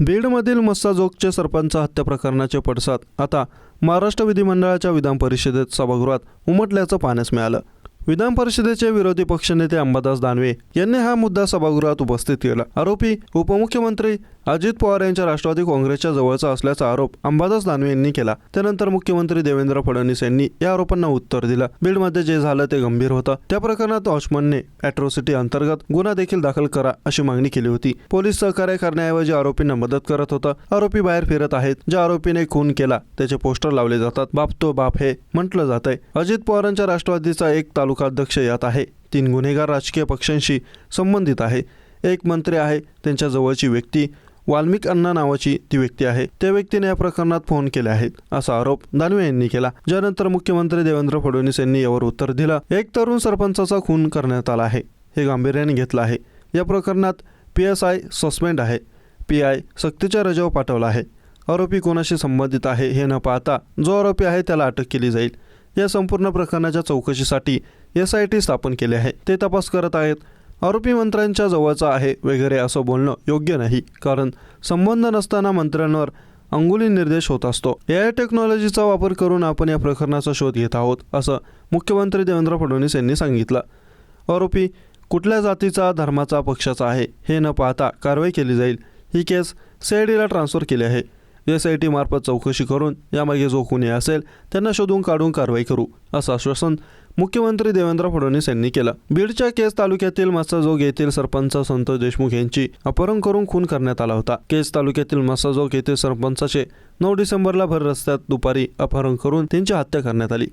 बीडमधील मस्साजोगचे सरपंच हत्या प्रकरणाचे पडसाद. आता महाराष्ट्र विधिमंडळाच्या विधान परिषदेत सभागृहात उमटल्याचं पाहण्यास मिळालं. विधान परिषदेचे विरोधी पक्षनेते अंबादास दानवे यांनी हा मुद्दा सभागृहात उपस्थित केला. आरोपी उपमुख्यमंत्री अजित पवार यांच्या राष्ट्रवादी काँग्रेसच्या जवळचा असल्याचा आरोप अंबादास दानवे यांनी केला. त्यानंतर मुख्यमंत्री देवेंद्र फडणवीस यांनी या आरोपांना उत्तर दिलं. बीडमध्ये जे झालं ते गंभीर होतं. त्या प्रकरणात वॉचमनने अॅट्रॉसिटी अंतर्गत गुन्हा देखील दाखल करा अशी मागणी केली होती. पोलीस सहकार्य करण्याऐवजी आरोपींना मदत करत होता. आरोपी बाहेर फिरत आहेत. ज्या आरोपीने खून केला त्याचे पोस्टर लावले जातात. बाप तो बाप हे म्हटलं जात आहे अजित पवारांच्या राष्ट्रवादीचा एक तालुका तालुकाध्यक्ष यात आहे. तीन गुन्हेगार राजकीय पक्षांशी संबंधित आहे. एक मंत्री आहे त्यांच्या जवळची व्यक्ती वाल्मिक अण्णा नावाची ती व्यक्ती आहे. त्या व्यक्तीने या प्रकरणात फोन केले आहेत असा आरोप दानवे यांनी केला. ज्यानंतर मुख्यमंत्री देवेंद्र फडणवीस यांनी यावर उत्तर दिलं. एक तरुण सरपंचाचा खून करण्यात आला आहे. हे गांभीर्याने घेतलं आहे. या प्रकरणात पी एस आय सस्पेंड आहे. पी आय सक्तीच्या रजावर पाठवला आहे. आरोपी कोणाशी संबंधित आहे हे न पाहता जो आरोपी आहे त्याला अटक केली जाईल. या संपूर्ण प्रकरणाच्या चौकशीसाठी एस आय टी स्थापन केले आहे. ते तपास करत आहेत. आरोपी मंत्र्यांच्या जवळचा आहे वगैरे असं बोलणं योग्य नाही कारण संबंध नसताना मंत्र्यांवर अंगुली निर्देश होत असतो. ए आय टेक्नॉलॉजीचा वापर करून आपण या प्रकरणाचा शोध घेत आहोत असं मुख्यमंत्री देवेंद्र फडणवीस यांनी सांगितलं. आरोपी कुठल्या जातीचा धर्माचा पक्षाचा आहे हे न पाहता कारवाई केली जाईल. ही केस सीआयडीला ट्रान्स्फर केली आहे. एस आय टी मार्फत चौकशी करून यामागे जो कुणी असेल त्यांना शोधून काढून कारवाई करू असं आश्वासन मुख्यमंत्री देवेंद्र फडणवीस यांनी केलं. बीडच्या केस तालुक्यातील मस्साजोग येथील सरपंच संतोष देशमुख यांची अपहरण करून खून करण्यात आला होता. केस तालुक्यातील मस्साजोग येथील सरपंचाचे नऊ डिसेंबरला भर रस्त्यात दुपारी अपहरण करून त्यांची हत्या करण्यात आली.